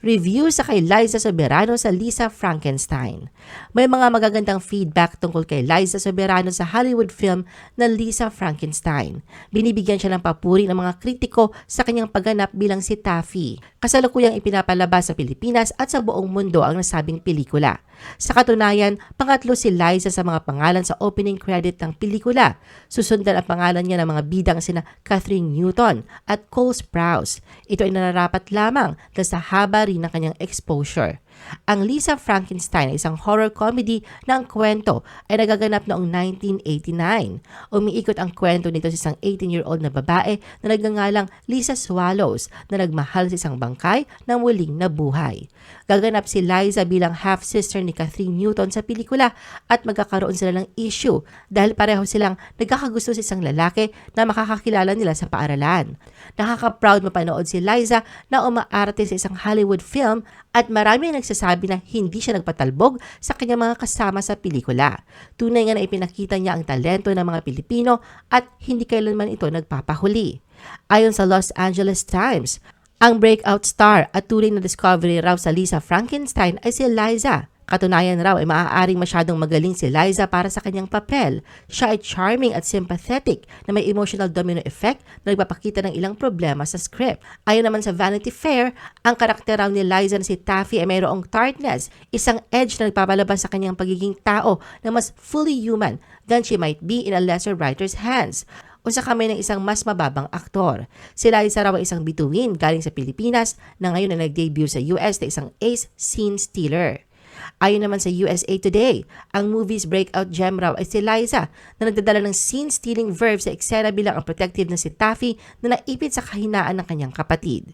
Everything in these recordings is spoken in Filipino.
Review sa kay Liza Soberano sa Lisa Frankenstein. May mga magagandang feedback tungkol kay Liza Soberano sa Hollywood film na Lisa Frankenstein. Binibigyan siya ng papuri ng mga kritiko sa kanyang pagganap bilang si Taffy. Kasalukuyang ipinapalabas sa Pilipinas at sa buong mundo ang nasabing pelikula. Sa katunayan, pangatlo si Liza sa mga pangalan sa opening credit ng pelikula. Susundan ang pangalan niya ng mga bidang sina Catherine Newton at Cole Sprouse. Ito ay nararapat lamang dahil sa haba rin ng kanyang exposure. Ang Lisa Frankenstein ay isang horror comedy na ang kwento ay nagaganap noong 1989. Umiikot ang kwento nito sa isang 18-year-old na babae na nagngangalang Lisa Swallows na nagmahal sa isang bangkay na muling nabuhay. Gaganap si Liza bilang half-sister ni Catherine Newton sa pelikula at magkakaroon sila ng issue dahil pareho silang nagkakagusto sa isang lalaki na makakakilala nila sa paaralan. Nakaka-proud mapanood si Liza na umaarte sa isang Hollywood film at marami ang nagsasabi na hindi siya nagpatalbog sa kanyang mga kasama sa pelikula. Tunay nga na ipinakita niya ang talento ng mga Pilipino at hindi kailanman ito nagpapahuli. Ayon sa Los Angeles Times, ang breakout star at turing na discovery raw sa Lisa Frankenstein ay si Liza. Katunayan raw ay maaaring masyadong magaling si Liza para sa kanyang papel. Siya ay charming at sympathetic na may emotional domino effect na nagpapakita ng ilang problema sa script. Ayon naman sa Vanity Fair, ang karakter raw ni Liza na si Taffy ay mayroong tartness, isang edge na nagpapalabas sa kanyang pagiging tao na mas fully human than she might be in a lesser writer's hands o sa kamay ng isang mas mababang aktor. Si Liza raw ay isang bituin galing sa Pilipinas na ngayon ay nag-debut sa US na isang ace scene stealer. Ayon naman sa USA Today, ang movie's breakout gem raw ay si Liza na nagdadala ng scene-stealing verb sa eksena bilang ang protective na si Taffy na naipit sa kahinaan ng kanyang kapatid.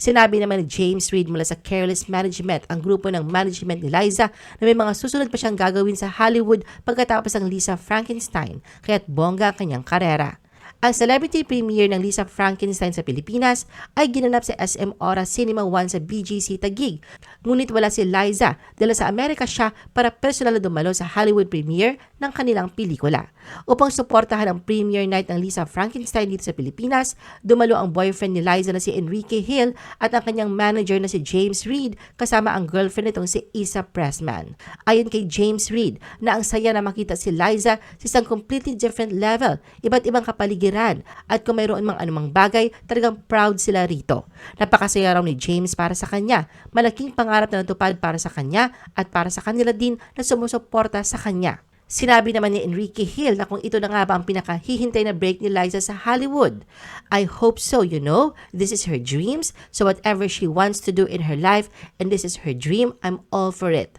Sinabi naman ni James Reid mula sa Careless Management, ang grupo ng management ni Liza, na may mga susunod pa siyang gagawin sa Hollywood pagkatapos ng Lisa Frankenstein, kaya't bongga ang kanyang karera. Ang celebrity premiere ng Lisa Frankenstein sa Pilipinas ay ginanap sa SM Ora Cinema 1 sa BGC Taguig. Ngunit wala si Liza dahil sa Amerika siya para personal na dumalo sa Hollywood premiere ng kanilang pelikula. Upang suportahan ang premiere night ng Lisa Frankenstein dito sa Pilipinas, dumalo ang boyfriend ni Liza na si Enrique Hill at ang kanyang manager na si James Reid kasama ang girlfriend nitong si Isa Pressman. Ayon kay James Reid na ang saya na makita si Liza sa isang completely different level, iba't ibang kapaligiran at kung mayroon mang anumang bagay, talagang proud sila rito. Napakasaya raw ni James para sa kanya, malaking pangarap na natupad para sa kanya at para sa kanila din na sumusuporta sa kanya. Sinabi naman ni Enrique Hill na kung ito na nga ba ang pinakahihintay na break ni Liza sa Hollywood. I hope so, you know. This is her dreams, so whatever she wants to do in her life and this is her dream, I'm all for it.